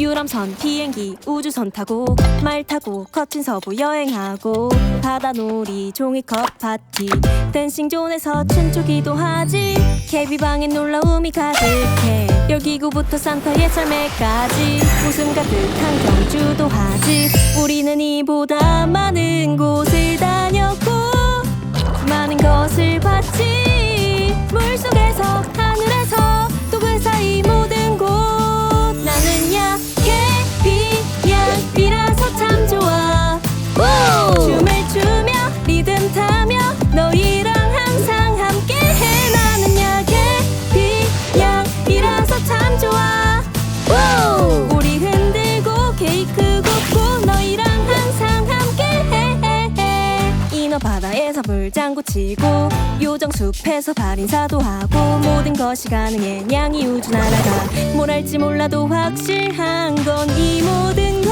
유람선 비행기 우주선 타고 말 타고 거친 서부 여행하고 바다놀이 종이컵 파티 댄싱존에서 춤추기도 하지. 캐비방엔 놀라움이 가득해. 열기구부터 산타의 삶에까지 웃음 가득한 경주도 하지. 우리는 이보다 많은 곳 바다에서 물장구 치고 요정 숲에서 발인사도 하고 모든 것이 가능해. 냥이 우주 날아가 뭘 할지 몰라도 확실한 건 이 모든 걸